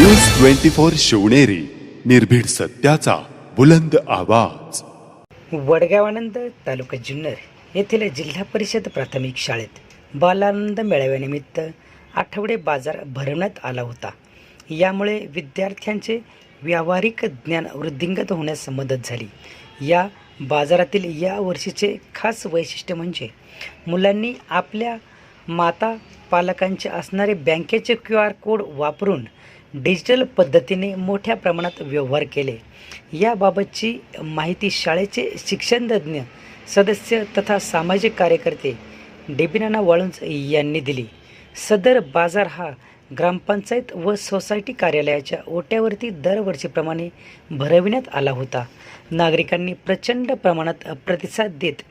News twenty four Shivneri निर्भीड सत्याचा बुलंद आवाज. वडगावानंद तालुका जुन्नर येथील जिल्हा परिषद प्राथमिक शाळेत बालानंद मेळाव्यानिमित्त आठवडे बाजार भरवण्यात आला होता. यामुळे विद्यार्थ्यांचे व्यावहारिक ज्ञान वृद्धिंगत होण्यास मदत झाली. या बाजारातील या वर्षीचे खास वैशिष्ट्य म्हणजे मुलांनी आपल्या माता पालकांचे असणारे बँकेचे क्यू आर कोड वापरून डिजिटल पद्धतीने मोठ्या प्रमाणात व्यवहार केले. याबाबतची माहिती शाळेचे शिक्षणतज्ज्ञ सदस्य तथा सामाजिक कार्यकर्ते डेबिनाना वाळुंज यांनी दिली. सदर बाजार हा ग्रामपंचायत व सोसायटी कार्यालयाच्या ओट्यावरती दरवर्षीप्रमाणे भरविण्यात आला होता. नागरिकांनी प्रचंड प्रमाणात प्रतिसाद देत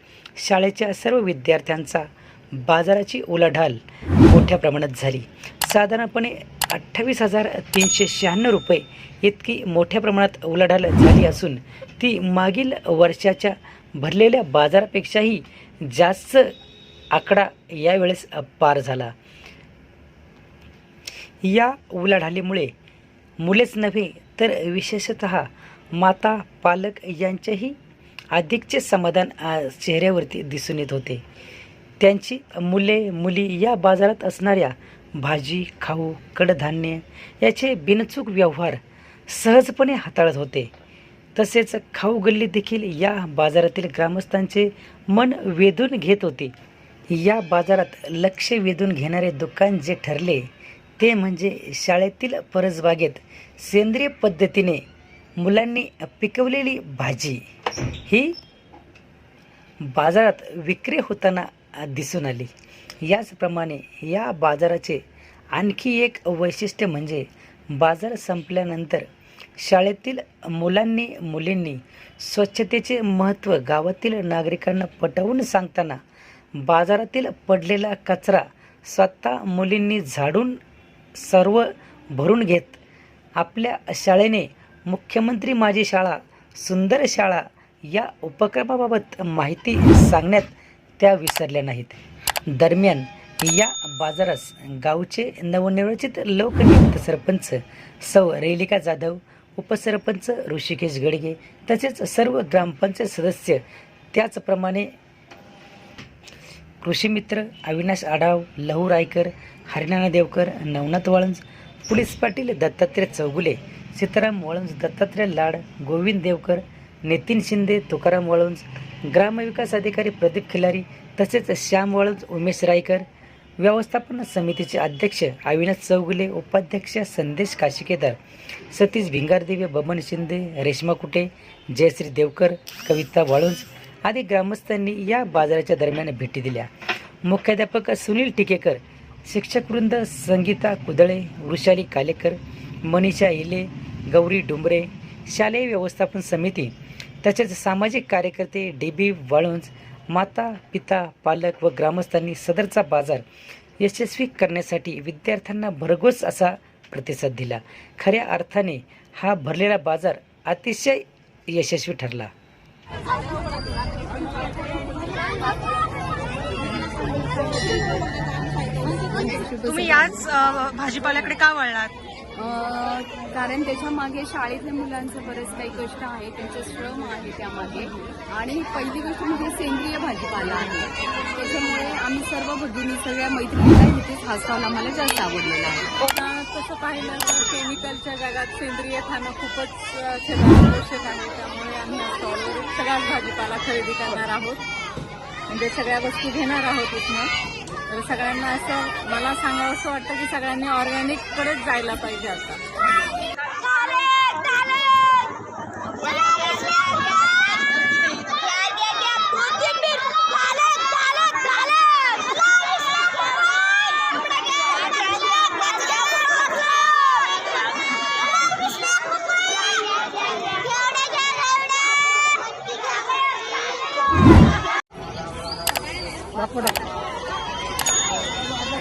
शाळेच्या सर्व विद्यार्थ्यांचा बाजाराची उलाढाल मोठ्या प्रमाणात झाली. साधारणपणे अठ्ठावीस हजार तीनशे शहाण्णव रुपये इतकी मोठ्या प्रमाणात उलाढाल झाली असून ती मागील वर्षाच्या भरलेल्या बाजारापेक्षाही जास्त आकडा यावेळेस पार झाला. या उलाढालीमुळे मुलेच नव्हे तर विशेषत माता पालक यांच्याही अधिकचे समाधान चेहऱ्यावरती दिसून येत होते. त्यांची मुले मुली या बाजारात असणाऱ्या भाजी खाऊ कडधान्य याचे बिनचूक व्यवहार सहजपणे हाताळत होते. तसेच खाऊ गल्ली देखील या बाजारातील ग्रामस्थांचे मन वेधून घेत होती. या बाजारात लक्ष वेधून घेणारे दुकान जे ठरले ते म्हणजे शाळेतील परसबागेत सेंद्रिय पद्धतीने मुलांनी पिकवलेली भाजी. ही बाजारात विक्री होताना दिसून आली. याचप्रमाणे या बाजाराचे आणखी एक वैशिष्ट्य म्हणजे बाजार संपल्यानंतर शाळेतील मुलांनी मुलींनी स्वच्छतेचे महत्त्व गावातील नागरिकांना पटवून सांगताना बाजारातील पडलेला कचरा स्वतः मुलींनी झाडून सर्व भरून घेत आपल्या शाळेने मुख्यमंत्री माझी शाळा सुंदर शाळा या उपक्रमाबाबत माहिती सांगण्यात त्या विसरल्या नाहीत. दरम्यान या बाजारास गावचे नवनिर्वाचित लोकनियुक्त सरपंच सौ रेलिका जाधव उपसरपंच ऋषिकेश गडगे तसेच सर्व ग्रामपंचायत सदस्य त्याचप्रमाणे कृषीमित्र अविनाश आढाव लहू रायकर हरिनाना देवकर नवनाथ वाळंज पोलीस पाटील दत्तात्रय चौगुले सीताराम वळंज दत्तात्रय लाड गोविंद देवकर नितीन शिंदे तुकाराम वळंज ग्रामविकास अधिकारी प्रदीप खिलारी तसेच श्याम वळज उमेश रायकर व्यवस्थापन समितीचे अध्यक्ष अविनाश चौगुले उपाध्यक्ष संदेश काशिकेदार सतीश भिंगारदेवे बबन शिंदे रेश्मा कुटे जयश्री देवकर कविता वाळुंज आदी ग्रामस्थांनी या बाजाराच्या दरम्यान भेटी दिल्या. मुख्याध्यापक सुनील टिकेकर शिक्षकवृंद संगीता कुदळे वृषाली कालेकर मनीषा इले गौरी डुंबरे शालेय व्यवस्थापन समिती तसेच सामाजिक कार्यकर्ते डेबी वाळुंज माता पिता पालक व ग्रामस्थांनी सदरचा बाजार यशस्वी करण्यासाठी विद्यार्थ्यांना भरघोस असा प्रतिसाद दिला. खऱ्या अर्थाने हा भरलेला बाजार अतिशय यशस्वी ठरला. तुम्ही याच भाजीपाल्याकडे का वळलात? कारण त्याच्यामागे शाळेतल्या मुलांचं बरेच काही कष्ट आहे त्यांचे श्रम आहे त्यामागे. आणि पहिली गोष्ट म्हणजे सेंद्रिय भाजीपाला आहे. त्याच्यामुळे आम्ही सर्व भगिनी सगळ्या मैत्रिणीला इथेच हसवायला आम्हाला जास्त आवडलेला आहे. तसं पाहिलं तर केमिकलच्या जगात सेंद्रिय खाणं खूपच आवश्यक आहे. त्यामुळे आम्ही या स्टॉलवर भाजीपाला खरेदी करणार आहोत. म्हणजे सगळ्या वस्तू घेणार आहोत इथनं. तर सगळ्यांना असं मला सांगावं असं वाटतं की सगळ्यांनी ऑर्गॅनिक कडेच जायला पाहिजे आता.